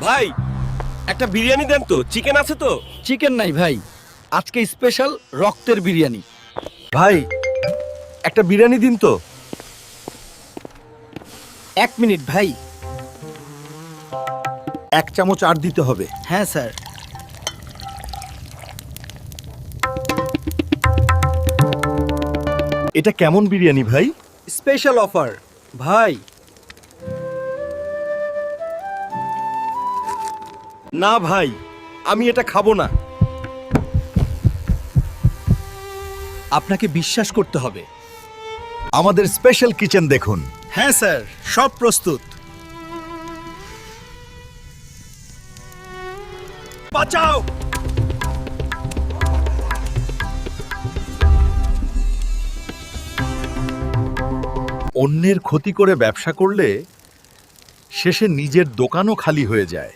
ভাই একটা বিরিয়ানি দেন তো চিকেন আছে তো? চিকেন নাই ভাই আজকে স্পেশাল রক্তের বিরিয়ানি। ভাই একটা বিরিয়ানি দিন তো। এক মিনিট ভাই। এক চামচ আর দিতে হবে। হ্যাঁ স্যার। এটা কেমন বিরিয়ানি ভাই? স্পেশাল অফার ভাই না ভাই আমি এটা খাব না। আপনাকে বিশ্বাস করতে হবে। আমাদের স্পেশাল কিচেন দেখুন। হ্যাঁ স্যার সব প্রস্তুত। বাঁচাও! অন্যের ক্ষতি করে ব্যবসা করলে শেষে নিজের দোকানও খালি হয়ে যায়।